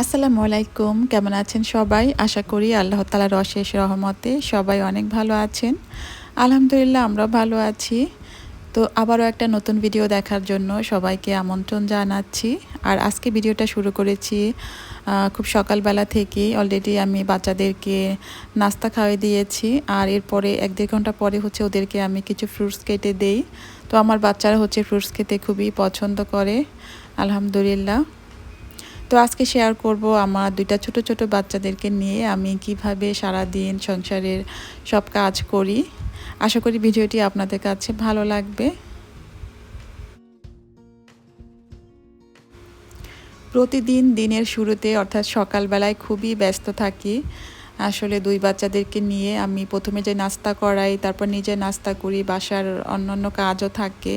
আসসালামু আলাইকুম, কেমন আছেন সবাই? আশা করি আল্লাহ তালার অশেষ রহমতে সবাই অনেক ভালো আছেন। আলহামদুলিল্লাহ আমরা ভালো আছি। তো আবারও একটা নতুন ভিডিও দেখার জন্য সবাইকে আমন্ত্রণ জানাচ্ছি। আর আজকে ভিডিওটা শুরু করেছি খুব সকালবেলা থেকে অলরেডি আমি বাচ্চাদেরকে নাস্তা খাওয়াই দিয়েছি। আর এরপরে এক দেড় ঘণ্টা পরে হচ্ছে ওদেরকে আমি কিছু ফ্রুটস কেটে দেই। তো আমার বাচ্চারা হচ্ছে ফ্রুটস খেতে খুবই পছন্দ করে। আলহামদুলিল্লাহ। তো আজকে শেয়ার করব আমার দুইটা ছোট ছোট বাচ্চাদেরকে নিয়ে আমি কীভাবে সারা দিন সংসারের সব কাজ করি। আশা করি ভিডিওটি আপনাদের কাছে ভালো লাগবে। প্রতিদিন দিনের শুরুতে অর্থাৎ সকালবেলায় খুবই ব্যস্ত থাকি। আসলে দুই বাচ্চাদেরকে নিয়ে আমি প্রথমে যে নাস্তা করাই, তারপর নিজে নাস্তা করি, বাসার অন্যান্য কাজও থাকে।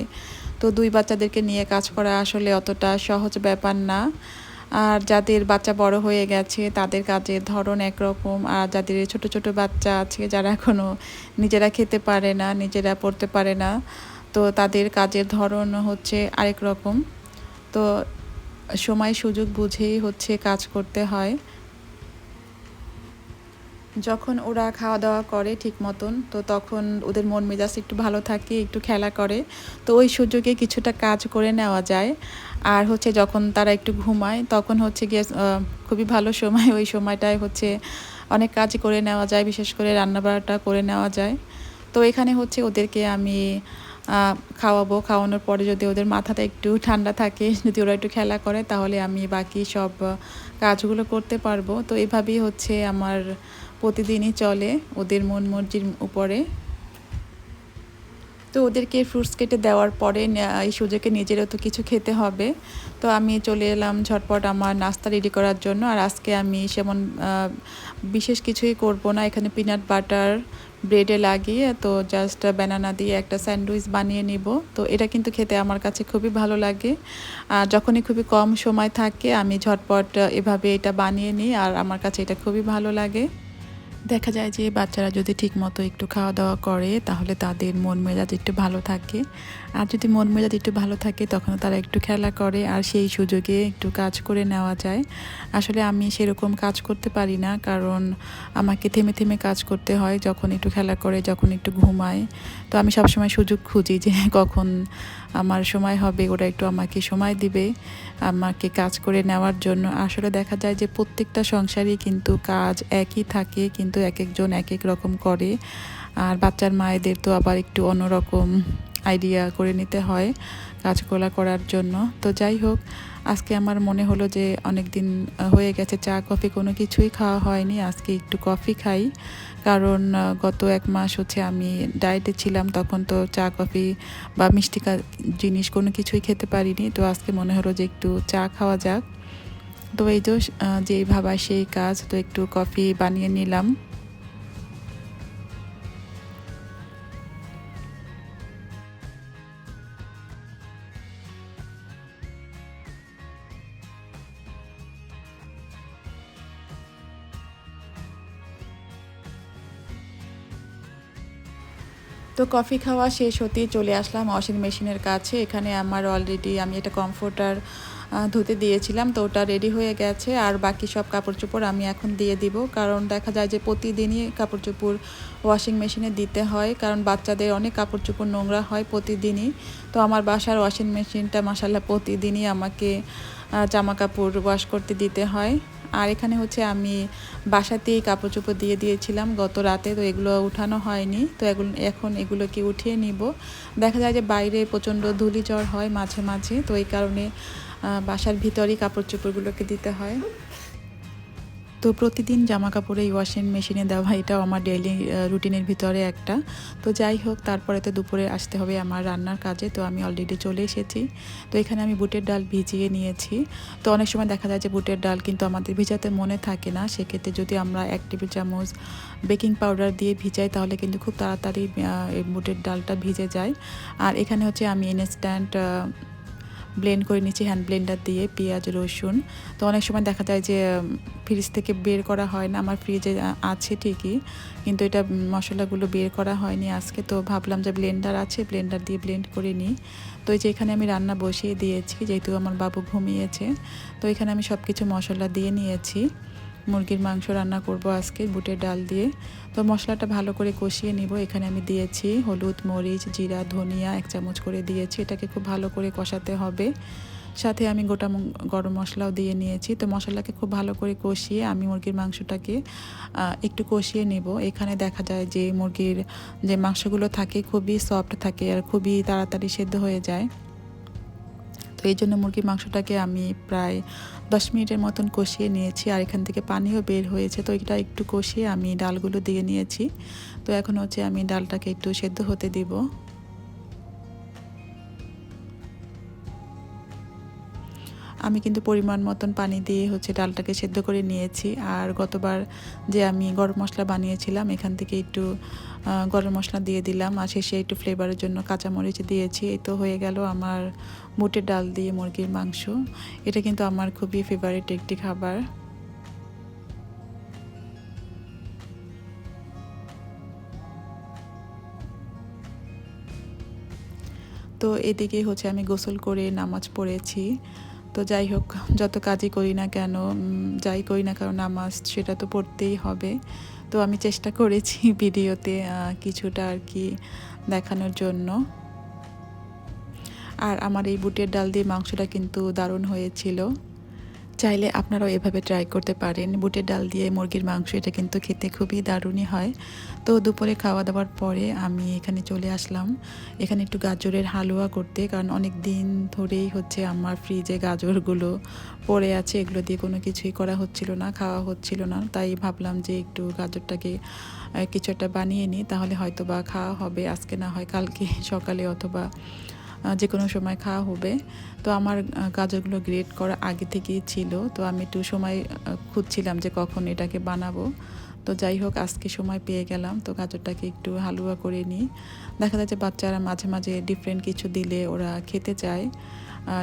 তো দুই বাচ্চাদেরকে নিয়ে কাজ করা আসলে অতটা সহজ ব্যাপার না। আর যাদের বাচ্চা বড় হয়ে গেছে, তাদের কাজের ধরন একরকম। আর যাদের ছোট ছোট বাচ্চা আছে, যারা এখনও নিজেরা খেতে পারে না, নিজেরা পড়তে পারে না, তো তাদের কাজের ধরন হচ্ছে আরেক রকম। তো সময়, সুযোগ বুঝেই হচ্ছে কাজ করতে হয়। যখন ওরা খাওয়া দাওয়া করে ঠিক মতন, তো তখন ওদের মন মেজাজ একটু ভালো থাকে, একটু খেলা করে। তো ওই সুযোগে কিছুটা কাজ করে নেওয়া যায়। আর হচ্ছে যখন তারা একটু ঘুমায়, তখন হচ্ছে গিয়ে খুবই ভালো সময়। ওই সময়টায় হচ্ছে অনেক কাজ করে নেওয়া যায়, বিশেষ করে রান্নাবাড়াটা করে নেওয়া যায়। তো এখানে হচ্ছে ওদেরকে আমি খাওয়াবো। খাওয়ানোর পরে যদি ওদের মাথাটা একটু ঠান্ডা থাকে, যদি ওরা একটু খেলা করে, তাহলে আমি বাকি সব কাজগুলো করতে পারব। তো এভাবেই হচ্ছে আমার প্রতিদিনই চলে ওদের মন মর্জির উপরে। তো ওদেরকে ফ্রুটস কেটে দেওয়ার পরে এই সুযোগে নিজেরও তো কিছু খেতে হবে। তো আমি চলে এলাম ঝটপট আমার নাস্তা রেডি করার জন্য। আর আজকে আমি সেমন বিশেষ কিছুই করব না। এখানে পিনাট বাটার ব্রেডে লাগিয়ে তো জাস্ট ব্যানানা দিয়ে একটা স্যান্ডউইচ বানিয়ে নিব। তো এটা কিন্তু খেতে আমার কাছে খুবই ভালো লাগে। আর যখনই খুবই কম সময় থাকে, আমি ঝটপট এভাবে এটা বানিয়ে নিই। আর আমার কাছে এটা খুবই ভালো লাগে। দেখা যায় যে বাচ্চারা যদি ঠিক মতো একটু খাওয়া দাওয়া করে, তাহলে তাদের মন মেজাজ একটু ভালো থাকে। আর যদি মন মেজাজ একটু ভালো থাকে তখন তারা একটু খেলা করে আর সেই সুযোগে একটু কাজ করে নেওয়া যায়। আসলে আমি সেরকম কাজ করতে পারি না, কারণ আমাকে থেমে থেমে কাজ করতে হয়, যখন একটু খেলা করে, যখন একটু ঘুমায়। তো আমি সবসময় সুযোগ খুঁজি যে কখন আমার সময় হবে, ওরা একটু আমাকে সময় দিবে আমাকে কাজ করে নেওয়ার জন্য। আসলে দেখা যায় যে প্রত্যেকটা সংসারই কিন্তু কাজ একই থাকে, কিন্তু এক একজন এক এক রকম করে। আর বাচ্চার মায়েদের তো আবার একটু অন্যরকম আইডিয়া করে নিতে হয় কাজগুলা করার জন্য। তো যাই হোক, আজকে আমার মনে হলো যে অনেক দিন হয়ে গেছে চা, কফি কোনো কিছুই খাওয়া হয়নি। আজকে একটু কফি খাই। কারণ গত এক মাস হচ্ছে আমি ডায়েটে ছিলাম, তখন তো চা, কফি বা মিষ্টি জিনিস কোনো কিছুই খেতে পারিনি। তো আজকে মনে হলো যে একটু চা খাওয়া যাক। তো এই তো যেই ভাবা সেই কাজ তো একটু কফি বানিয়ে নিলাম তো কফি খাওয়া শেষ হতেই চলে আসলাম ওয়াশিং মেশিনের কাছে। এখানে আমার অলরেডি আমি এটা কমফোর্টার ধুতে দিয়েছিলাম, তো ওটা রেডি হয়ে গেছে। আর বাকি সব কাপড় চোপড় আমি এখন দিয়ে দিব। কারণ দেখা যায় যে প্রতিদিনই কাপড় চোপড় ওয়াশিং মেশিনে দিতে হয়। কারণ বাচ্চাদের অনেক কাপড় চোপড় নোংরা হয় প্রতিদিনই। তো আমার বাসার ওয়াশিং মেশিনটা মাসাল্লাহ প্রতিদিনই আমাকে জামা কাপড় ওয়াশ করতে দিতে হয়। আর এখানে হচ্ছে আমি বাসাতেই কাপড় চোপড় দিয়ে দিয়েছিলাম গত রাতে, তো এগুলো উঠানো হয়নি। তো এগুলো, এখন এগুলোকে উঠিয়ে নিব। দেখা যায় যে বাইরে প্রচণ্ড ধুলি জ্বর হয় মাঝে মাঝে, তো এই কারণে বাসার ভিতরেই কাপড় চোপড়গুলোকে দিতে হয়। তো প্রতিদিন জামা কাপড় এই ওয়াশিং মেশিনে দেওয়া এটাও আমার ডেইলি রুটিনের ভিতরে একটা। তো যাই হোক, তারপরে তো দুপুরে আসতে হবে আমার রান্নার কাজে। তো আমি অলরেডি চলে এসেছি। তো এখানে আমি বুটের ডাল ভিজিয়ে নিয়েছি। তো অনেক সময় দেখা যায় যে বুটের ডাল কিন্তু আমাদের ভিজাতে মনে থাকে না। সেক্ষেত্রে যদি আমরা এক টেবিল চামচ বেকিং পাউডার দিয়ে ভিজাই, তাহলে কিন্তু খুব তাড়াতাড়ি বুটের ডালটা ভিজে যায়। আর এখানে হচ্ছে আমি ইনস্ট্যান্ট ব্লেন্ড করে নিচ্ছি হ্যান্ড ব্লেন্ডার দিয়ে পেঁয়াজ, রসুন। তো অনেক সময় দেখা যায় যে ফ্রিজ থেকে বের করা হয় না, আমার ফ্রিজে আছে ঠিকই, কিন্তু এটা মশলাগুলো বের করা হয়নি আজকে। তো ভাবলাম যে ব্লেন্ডার আছে ব্লেন্ডার দিয়ে ব্লেন্ড করে নিই। তো এই যে এখানে আমি রান্না বসিয়ে দিয়েছি, যেহেতু আমার বাবু ঘুমিয়েছে, তো এখানে আমি সব কিছু মশলা দিয়ে নিয়েছি। মুরগির মাংস রান্না করব আজকে, বুটের ডাল দিয়ে। তো মশলাটা ভালো করে কষিয়ে নিব। এখানে আমি দিয়েছি হলুদ, মরিচ, জিরা, ধনিয়া এক চামচ করে দিয়েছি। এটাকে খুব ভালো করে কষাতে হবে। সাথে আমি গোটা গরম মশলাও দিয়ে নিয়েছি। তো মশলাকে খুব ভালো করে কষিয়ে আমি মুরগির মাংসটাকে একটু কষিয়ে নেব। এখানে দেখা যায় যে মুরগির যে মাংসগুলো থাকে খুবই সফট থাকে আর খুবই তাড়াতাড়ি সেদ্ধ হয়ে যায়। তো এই জন্য মুরগির মাংসটাকে আমি প্রায় দশ মিনিটের মতন কষিয়ে নিয়েছি আর এখান থেকে পানিও বের হয়েছে। তো এটা একটু কষিয়ে আমি ডালগুলো দিয়ে নিয়েছি। তো এখন হচ্ছে আমি ডালটাকে একটু সেদ্ধ হতে দিব। আমি কিন্তু পরিমাণ মতন পানি দিয়ে হচ্ছে ডালটাকে সেদ্ধ করে নিয়েছি। আর গতবার যে আমি গরম মশলা বানিয়েছিলাম, এখান থেকে একটু গরম মশলা দিয়ে দিলাম। আর শেষে একটু ফ্লেভারের জন্য কাঁচামরিচ দিয়েছি। এই তো হয়ে গেল আমার বুটের ডাল দিয়ে মুরগির মাংস। এটা কিন্তু আমার খুবই ফেভারিট একটি খাবার। তো এদিকে হচ্ছে আমি গোসল করে নামাজ পড়েছি। তো যাই হোক, যত কাজই করি না কেন যাই করি না কারণ নামাজ সেটা তো পড়তেই হবে। তো আমি চেষ্টা করেছি ভিডিওতে কিছুটা আর কি দেখানোর জন্য। আর আমার এই বুটের ডাল দিয়ে মাংসটা কিন্তু দারুণ হয়েছিল। চাইলে আপনারাও এভাবে ট্রাই করতে পারেন। বুটের ডাল দিয়ে মুরগির মাংস, এটা কিন্তু খেতে খুবই দারুণই হয়। তো দুপুরে খাওয়া দাওয়ার পরে আমি এখানে চলে আসলাম। এখানে একটু গাজরের হালুয়া করতে, কারণ অনেক দিন ধরেই হচ্ছে আমার ফ্রিজে গাজরগুলো পড়ে আছে। এগুলো দিয়ে কোনো কিছুই করা হচ্ছিল না, খাওয়া হচ্ছিল না। তাই ভাবলাম যে একটু গাজরটাকে কিছু একটা বানিয়ে নিই, তাহলে হয়তো বা খাওয়া হবে। আজকে না হয় কালকে, সকালে অথবা যে কোনো সময় খাওয়া হবে। তো আমার গাজরগুলো গ্রেট করা আগে থেকেই ছিল। তো আমি একটু সময় খুঁজছিলাম যে কখন এটাকে বানাবো। তো যাই হোক, আজকে সময় পেয়ে গেলাম। তো গাজরটাকে একটু হালুয়া করে নিই। দেখা যাচ্ছে বাচ্চারা মাঝে মাঝে ডিফারেন্ট কিছু দিলে ওরা খেতে চায়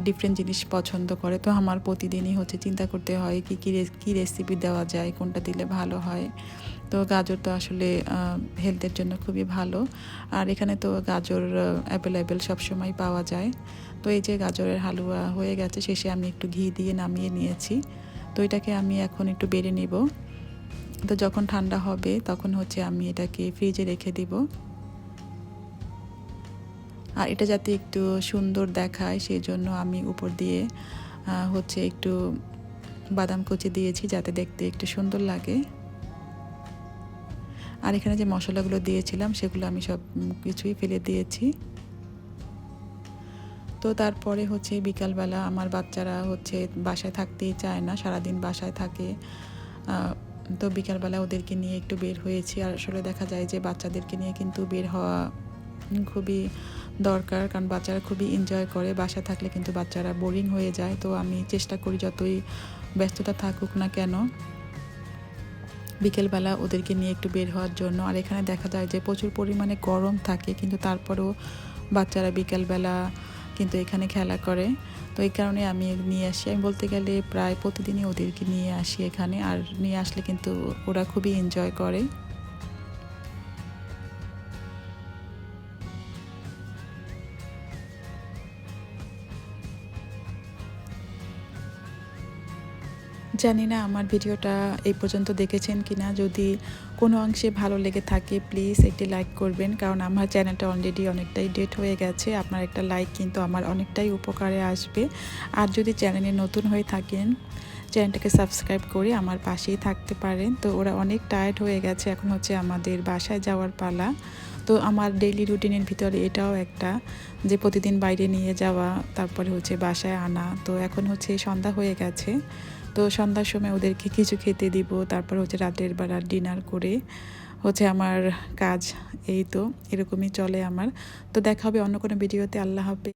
ডিফারেন্ট জিনিস পছন্দ করে। তো আমার প্রতিদিনই হচ্ছে চিন্তা করতে হয় কি, কী কী রেসিপি দেওয়া যায়, কোনটা দিলে ভালো হয়। তো গাজর তো আসলে হেলথের জন্য খুবই ভালো। আর এখানে তো গাজর অ্যাভেলেবেল সবসময় পাওয়া যায়। তো এই যে গাজরের হালুয়া হয়ে গেছে, শেষে আমি একটু ঘি দিয়ে নামিয়ে নিয়েছি। তো এটাকে আমি এখন একটু বেড়ে নিব। তো যখন ঠান্ডা হবে, তখন হচ্ছে আমি এটাকে ফ্রিজে রেখে দিব। আর এটা যাতে একটু সুন্দর দেখায় সেই জন্য আমি উপর দিয়ে হচ্ছে একটু বাদাম কুচি দিয়েছি, যাতে দেখতে একটু সুন্দর লাগে। আর এখানে যে মশলাগুলো দিয়েছিলাম, সেগুলো আমি সব কিছুই ফেলে দিয়েছি। তো তারপরে হচ্ছে বিকালবেলা আমার বাচ্চারা হচ্ছে বাসায় থাকতেই চায় না, সারাদিন বাসায় থাকে। তো বিকালবেলা ওদেরকে নিয়ে একটু বের হয়েছি। আর আসলে দেখা যায় যে বাচ্চাদেরকে নিয়ে কিন্তু বের হওয়া খুবই দরকার, কারণ বাচ্চারা খুবই এনজয় করে। বাসা থাকলে কিন্তু বাচ্চারা বোরিং হয়ে যায়। তো আমি চেষ্টা করি যতই ব্যস্ততা থাকুক না কেন বিকেলবেলা ওদেরকে নিয়ে একটু বের হওয়ার জন্য। আর এখানে দেখা যায় যে প্রচুর পরিমাণে গরম থাকে, কিন্তু তারপরেও বাচ্চারা বিকেলবেলা কিন্তু এখানে খেলা করে। তো এই কারণে আমি নিয়ে আসি। আমি বলতে গেলে প্রায় প্রতিদিনই ওদেরকে নিয়ে আসি এখানে। আর নিয়ে আসলে কিন্তু ওরা খুবই এনজয় করে। জানি না আমার ভিডিওটা এই পর্যন্ত দেখেছেন কি না যদি কোনো অংশে ভালো লেগে থাকে প্লিজ একটি লাইক করবেন। কারণ আমার চ্যানেলটা অলরেডি অনেকটাই ডেট হয়ে গেছে। আপনার একটা লাইক কিন্তু আমার অনেকটাই উপকারে আসবে। আর যদি চ্যানেলে নতুন হয়ে থাকেন চ্যানেলটাকে সাবস্ক্রাইব করে আমার পাশেই থাকতে পারেন। তো ওরা অনেক টায়ার্ড হয়ে গেছে। এখন হচ্ছে আমাদের বাসায় যাওয়ার পালা। তো আমার ডেইলি রুটিনের ভিতরে এটাও একটা যে প্রতিদিন বাইরে নিয়ে যাওয়া, তারপরে হচ্ছে বাসায় আনা। তো এখন হচ্ছে সন্ধ্যা হয়ে গেছে। তো সন্ধ্যার সময় ওদেরকে কিছু খেতে দিব। তারপর হচ্ছে রাতের বেলা ডিনার করে হচ্ছে আমার কাজ, এই তো, এরকমই চলে আমার। তো দেখা হবে অন্য কোনো ভিডিওতে আল্লাহ হাফেজ।